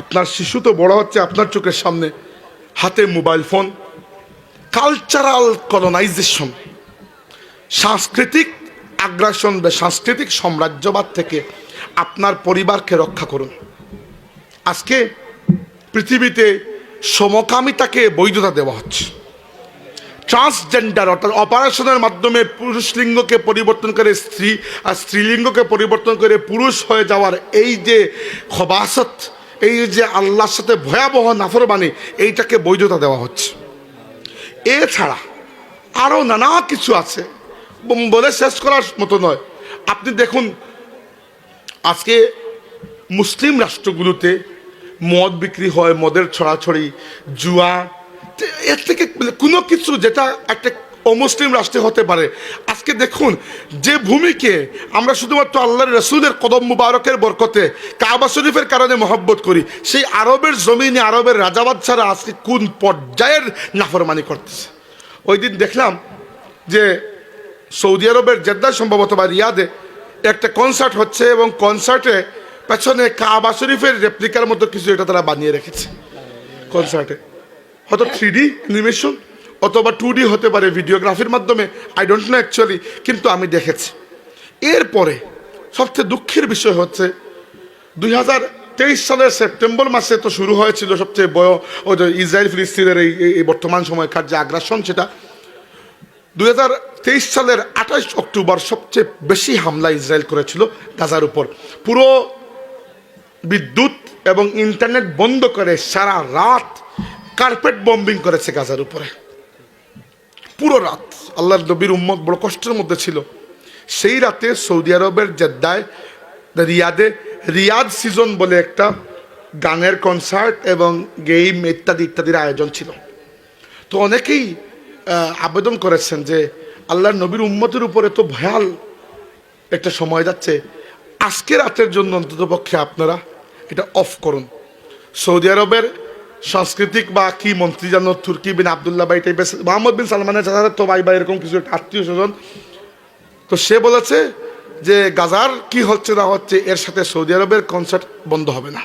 আপনার শিশু তো বড় হচ্ছে আপনার চোখের সামনে, হাতে মোবাইল ফোন কালচারাল কলোনাইজেশন সাংস্কৃতিক আগ্রাসন বা সাংস্কৃতিক সাম্রাজ্যবাদ থেকে আপনার পরিবারকে রক্ষা করুন। আজকে পৃথিবীতে সমকামিতাকে বৈধতা দেওয়া হচ্ছে। ট্রান্সজেন্ডার অর্থাৎ অপারেশনের মাধ্যমে পুরুষ লিঙ্গকে পরিবর্তন করে স্ত্রী আর স্ত্রীলিঙ্গকে পরিবর্তন করে পুরুষ হয়ে যাওয়ার এই যে খবাসত এই যে আল্লাহর সাথে ভয়াবহ নাফরবানি এইটাকে বৈধতা দেওয়া হচ্ছে। এছাড়া আরও নানা কিছু আছে। বলে শেষ করার মতো নয়। আপনি দেখুন, আজকে মুসলিম রাষ্ট্রগুলোতে মদ বিক্রি হয়, মদের ছড়াছড়ি, জুয়া, এর থেকে কোনো কিছু যেটা একটা অমুসলিম রাষ্ট্রে হতে পারে। আজকে দেখুন, যে ভূমিকে আমরা শুধুমাত্র আল্লাহর রসুলের কদম মুবারকের বরকতে কাবা শরীফের কারণে মহব্বত করি, সেই আরবের জমিনে আরবের রাজাবাদ ছাড়া আজকে কোন পর্যায়ের নাফরমানি করতেছে? ওই দিন দেখলাম যে সৌদি আরবের জেদ্দায় সম্ভবত বা রিয়াদে একটা কনসার্ট হচ্ছে এবং কনসার্টে পেছনে কাবা শরীফের রেপ্লিকার মতো কিছু এটা তারা বানিয়ে রেখেছে। কনসার্টে হয়তো থ্রি ডি অ্যানিমেশন অথবা টু হতে পারে ভিডিওগ্রাফির মাধ্যমে আই ডোন্ট নো অ্যাকচুয়ালি কিন্তু আমি দেখেছি। এরপরে সবচেয়ে দুঃখের বিষয় হচ্ছে, দুই হাজার তেইশ সালের সেপ্টেম্বর মাসে তো শুরু হয়েছিল সবচেয়ে বয় ওই যে ইসরায়েল ফিলিস্তিনের এই- এই বর্তমান সময়কার যে আগ্রাসন সেটা। দুই হাজার তেইশ সালের আঠাশ অক্টোবর সবচেয়ে বেশি হামলা ইসরায়েল করেছিল গাজার উপর। পুরো বিদ্যুৎ এবং ইন্টারনেট বন্ধ করে সারা রাত কার্পেট বম্বিং করেছে গাজার উপরে। পুরো রাত আল্লাহর নবীর উম্মত বড় কষ্টের মধ্যে ছিল। সেই রাতে সৌদি আরবের জেদ্দায়, রিয়াদে, রিয়াদ সিজন বলে একটা গানের কনসার্ট এবং গেম ইত্যাদি, ইত্যাদির আয়োজন ছিল। তো অনেকেই আবেদন করেছেন যে আল্লাহর নবীর উম্মতের উপরে তো ভয়াল একটা সময় যাচ্ছে। আজকে রাতের জন্য অন্ততপক্ষে আপনারা এটা অফ করুন। সৌদি আরবের সাংস্কৃতিক বা কি মন্ত্রী জানো? তুর্কি বিন আবদুল্লাহ ভাই টাইপের মোহাম্মদ বিন সালমানের চাচা তো ভাই বা এরকম কিছু একটা আত্মীয় স্বজন। তো সে বলেছে যে, গাজার কি হচ্ছে না হচ্ছে, এর সাথে সৌদি আরবের কনসার্ট বন্ধ হবে না।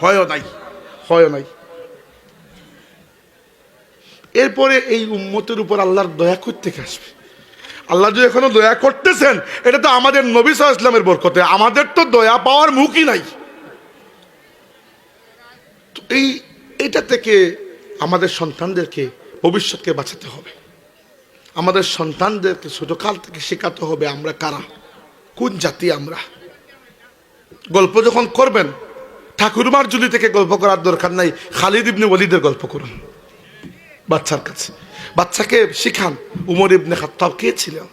হয়ও নাই হয়ও নাই। এরপরে এই উম্মতের উপর আল্লাহর দয়া করতে আসবে? আল্লাহ যদি এখনও দয়া করতেছেন, এটা তো আমাদের নবী সাল ইসলামের বরকতে। আমাদের তো দয়া পাওয়ার মুখই নাই। এই, এটা থেকে আমাদের সন্তানদেরকে ভবিষ্যৎকে বাঁচাতে হবে। আমাদের সন্তানদেরকে ছোটকাল থেকে শেখাতে হবে আমরা কারা, কোন জাতি আমরা। গল্প যখন করবেন, ঠাকুরমার জুলি থেকে গল্প করার দরকার নাই, খালিদ ইবনে ওলিদের গল্প করুন, বাচ্চার কাছে। বাচ্চাকে শিখান, উমর ইবনে খাত্তাব কে ছিলেন?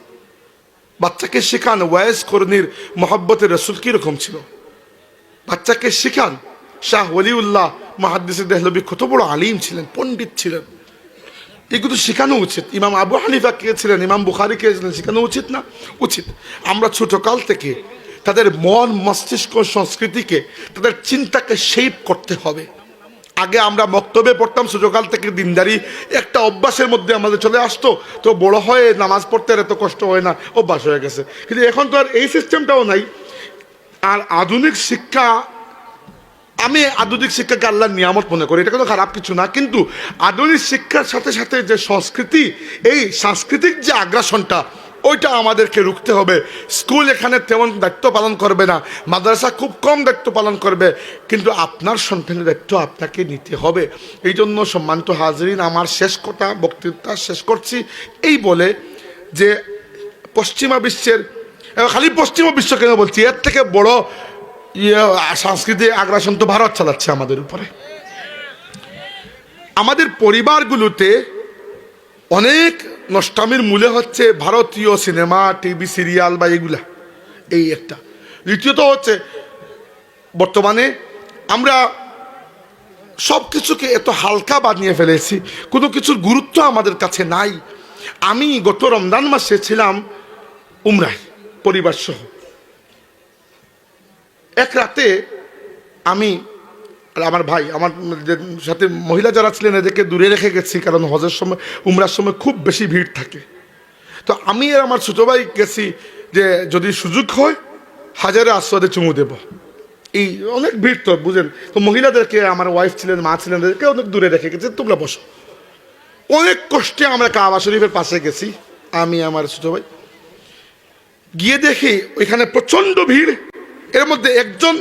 বাচ্চাকে শেখান, ওয়াইস করনির মহব্বতের রসুল কীরকম ছিল? বাচ্চাকে শেখান, শাহ ওলিউল্লাহ মাহাদ্দিস দেহলবি কত বড় আলিম ছিলেন, পণ্ডিত ছিলেন। এগুলো শেখানো উচিত। ইমাম আবু হানিফা কে ছিলেন, ইমাম বুখারি কে ছিলেন, শেখানো উচিত না? উচিত। আমরা ছোটকাল থেকে তাদের মন, মস্তিষ্ক, সংস্কৃতিকে, তাদের চিন্তাকে শেপ করতে হবে। আগে আমরা বক্তব্যে পড়তাম, ছোটকাল থেকে দিনদারি একটা অভ্যাসের মধ্যে আমাদের চলে আসতো। তো বড় হয়ে নামাজ পড়তে এত কষ্ট হয় না, অভ্যাস হয়ে গেছে। কিন্তু এখন তো আর এই সিস্টেমটাও নাই। আর আধুনিক শিক্ষা আমি আধুনিক শিক্ষাকে আল্লাহর নিয়ামত মনে করি, এটা কোনো খারাপ কিছু না, কিন্তু আধুনিক শিক্ষার সাথে সাথে যে সংস্কৃতি, এই সাংস্কৃতিক যে আগ্রাসনটা, ওইটা আমাদেরকে রুখতে হবে। স্কুল এখানে তেমন দায়িত্ব পালন করবে না, মাদ্রাসা খুব কম দায়িত্ব পালন করবে, কিন্তু আপনার সন্তানের দায়িত্ব আপনাকে নিতে হবে। এই জন্য সম্মানিত হাজরিন, আমার শেষ কথা, বক্তৃতা শেষ করছি এই বলে যে পশ্চিমা বিশ্বের খালি পশ্চিমা বিশ্ব কেন বলছি, এর থেকে বড় ইয়ে সাংস্কৃতিক আগ্রাসন তো ভারত চালাচ্ছে আমাদের উপরে। আমাদের পরিবারগুলোতে অনেক নষ্টামির মূলে হচ্ছে ভারতীয় সিনেমা, টিভি সিরিয়াল বা এগুলা, এই একটা। দ্বিতীয়ত হচ্ছে, বর্তমানে আমরা সব কিছুকে এত হালকা বানিয়ে ফেলেছি, কোনো কিছুর গুরুত্ব আমাদের কাছে নাই। আমি গত রমজান মাসে ছিলাম উমরায় পরিবার সহ এক রাতে আমি, আর আমার ভাই, আমার সাথে মহিলা যারা ছিলেন এদেরকে দূরে রেখে গেছি, কারণ হজের সময়, উমরার সময় খুব বেশি ভিড় থাকে। তো আমি আর আমার ছোটো ভাই গেছি যে যদি সুযোগ হয়, হাজারে আসওয়াদে চুমু দেব। এই অনেক ভিড় তো বুঝেন তো মহিলাদেরকে, আমার ওয়াইফ ছিলেন, মা ছিলেন, এদেরকে অনেক দূরে রেখে গেছে, তোমরা বসো। অনেক কষ্টে আমরা কাবা শরীফের পাশে গেছি, আমি, আমার ছোট ভাই। গিয়ে দেখি, ওইখানে প্রচণ্ড ভিড় এর মধ্যে একজন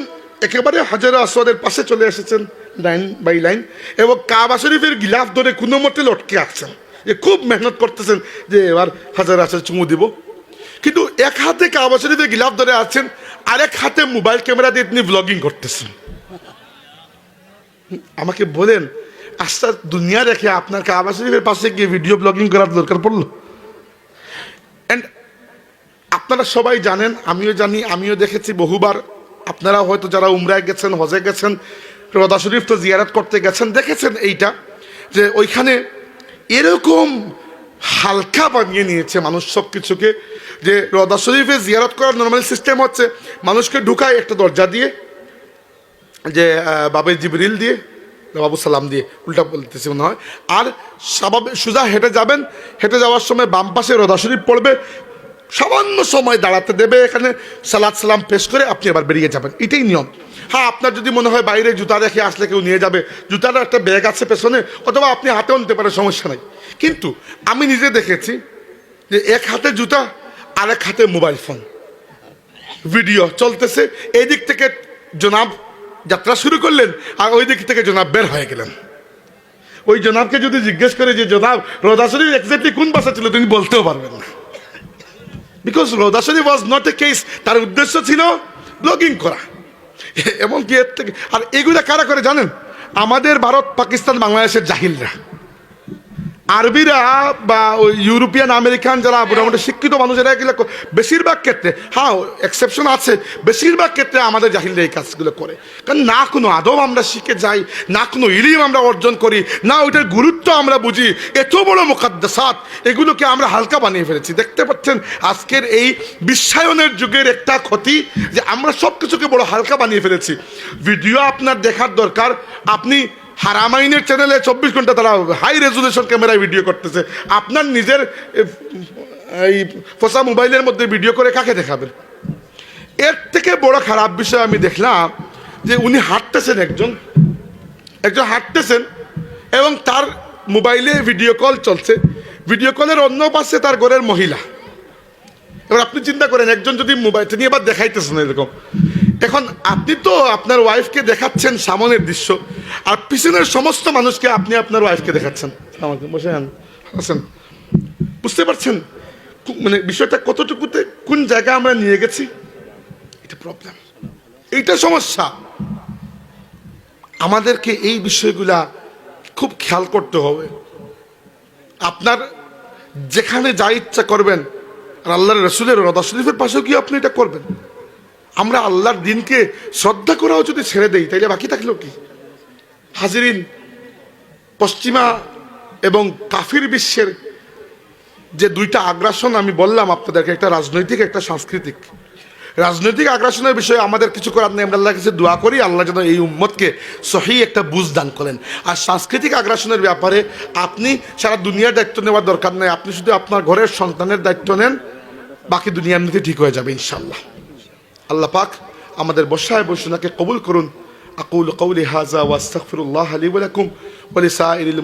একেবারে হাজার আসওয়াদের পাশে চলে এসেছেন, লাইন বাই লাইন, এবং কাবা শরীফের গিলাফ ধরে কোনো মতে লটকে আসছেন। যে খুব মেহনত করতেছেন যে এবার হাজার আসর চুমু দিব। কিন্তু এক হাতে কাবা শরীফের গিলাফ ধরে আছেন, আরেক হাতে মোবাইল ক্যামেরা দিয়ে তিনি ব্লগিং করতেছেন। আমাকে বলেন আস্তে দুনিয়া রেখে আপনার কাবা শরীফের পাশে গিয়ে ভিডিও ব্লগিং করার দরকার পড়ল? আপনারা সবাই জানেন, আমিও জানি, আমিও দেখেছি বহুবার। আপনারা হয়তো যারা উমরায় গেছেন, হজে গেছেন, রদা শরীফ তো জিয়ারাত করতে গেছেন, দেখেছেন এইটা, যে ওইখানে এরকম হালকা বানিয়ে নিয়েছে মানুষ সব কিছুকে যে রদা শরীফে জিয়ারত করার নর্মাল সিস্টেম হচ্ছে, মানুষকে ঢুকায় একটা দরজা দিয়ে, যে বাবে জিবরিল দিয়ে বাবু সালাম দিয়ে, উল্টা বলতেছি মনে হয়। আর স্বাভাবিক সোজা হেঁটে যাবেন, হেঁটে যাওয়ার সময় বাম পাশে রোদা শরীফ পড়বে সামান্য সময় দাঁড়াতে দেবে, এখানে সালাদ সালাম পেশ করে আপনি আবার বেরিয়ে যাবেন। এটাই নিয়ম। হ্যাঁ আপনার যদি মনে হয় বাইরে জুতা রেখে আসলে কেউ নিয়ে যাবে জুতার একটা ব্যাগ আছে পেছনে, অথবা আপনি হাতেও নিতে পারেন, সমস্যা নাই। কিন্তু আমি নিজে দেখেছি যে এক হাতে জুতা আর এক হাতে মোবাইল ফোন। ভিডিও চলতেছে এই দিক থেকে জনাব যাত্রা শুরু করলেন, আর ওই দিক থেকে জনাব বের হয়ে গেলেন। ওই জনাবকে যদি জিজ্ঞেস করে যে, জনাব, রোদা শরীফ কোন বাসা ছিল? তিনি বলতেও পারবেন না। Because Roda Sharif was not a case তার উদ্দেশ্য ছিল ব্লগিং করা। এবং এমনকি এর থেকে আর এগুলো কারা করে জানেন? আমাদের ভারত, পাকিস্তান, বাংলাদেশের জাহিলরা। আরবিরা বা ওই ইউরোপিয়ান, আমেরিকান যারা মোটামুটি শিক্ষিত মানুষেরা এগুলো বেশিরভাগ ক্ষেত্রে হ্যাঁ এক্সেপশন আছে, বেশিরভাগ ক্ষেত্রে আমাদের জাহিলরা এই কাজগুলো করে। কারণ না কোনো আদব আমরা শিখে যাই, না কোনো ইলিম আমরা অর্জন করি, না ওইটার গুরুত্ব আমরা বুঝি, এত বড় মুখাদ্দাসাত এগুলোকে আমরা হালকা বানিয়ে ফেলেছি। দেখতে পাচ্ছেন, আজকের এই বিশ্বায়নের যুগের একটা ক্ষতি, যে আমরা সব কিছুকে বড় হালকা বানিয়ে ফেলেছি। ভিডিও আপনার দেখার দরকার, আপনি হারামাইনের চ্যানেলে চব্বিশ ঘণ্টা তারা হাই রেজুলেশন ক্যামেরায় ভিডিও করতেছে। আপনার নিজের এই ফসা মোবাইলের মধ্যে ভিডিও করে কাকে দেখাবেন? এর থেকে বড় খারাপ বিষয় আমি দেখলাম যে উনি হাঁটতেছেন একজন একজন হাঁটতেছেন এবং তার মোবাইলে ভিডিও কল চলছে। ভিডিও কলের অন্য পাশে তার ঘরের মহিলা। এবার আপনি চিন্তা করেন, একজন যদি মোবাইল তিনি এবার দেখাইতেছেন এরকম এখন আপনি তো আপনার ওয়াইফকে দেখাচ্ছেন সামনের দৃশ্য আর পিছনের সমস্ত মানুষকে আপনি আপনার ওয়াইফকে দেখাচ্ছেন। আমাকে বসে আসেন বুঝতে পারছেন? মানে বিষয়টা কতটুকুতে কোন জায়গায় আমরা নিয়ে গেছি? এটা প্রবলেম এইটা সমস্যা। আমাদেরকে এই বিষয়গুলা খুব খেয়াল করতে হবে। আপনার যেখানে যা ইচ্ছা করবেন আর আল্লাহর রসুলের রদা শরীফের পাশেও গিয়ে আপনি এটা করবেন? আমরা আল্লাহর দিনকে শ্রদ্ধা করাও যদি ছেড়ে দেই, তাইলে বাকি থাকল কি? হাজিরিন, পশ্চিমা এবং কাফির বিশ্বের যে দুইটা আগ্রাসন আমি বললাম আপনাদেরকে, একটা রাজনৈতিক, একটা সাংস্কৃতিক। রাজনৈতিক আগ্রাসনের বিষয়ে আমাদের কিছু করার নেই, আমরা আল্লাহর কাছে দোয়া করি, আল্লাহ যেন এই উম্মতকে সহি একটা বুঝ দান করেন। আর সাংস্কৃতিক আগ্রাসনের ব্যাপারে আপনি সারা দুনিয়ার দায়িত্ব নেওয়ার দরকার নেই, আপনি শুধু আপনার ঘরের সন্তানের দায়িত্ব নেন, বাকি দুনিয়া এমনিতে ঠিক হয়ে যাবে ইনশাল্লাহ আল্লাহ পাক আমাদের বসায় বসুনাকে কবুল করুন। আকুল কৌলি হাজা ওয়াস্তাগফিরুল্লাহ আলী বলে লাকুম ওয়া লিসাইরিল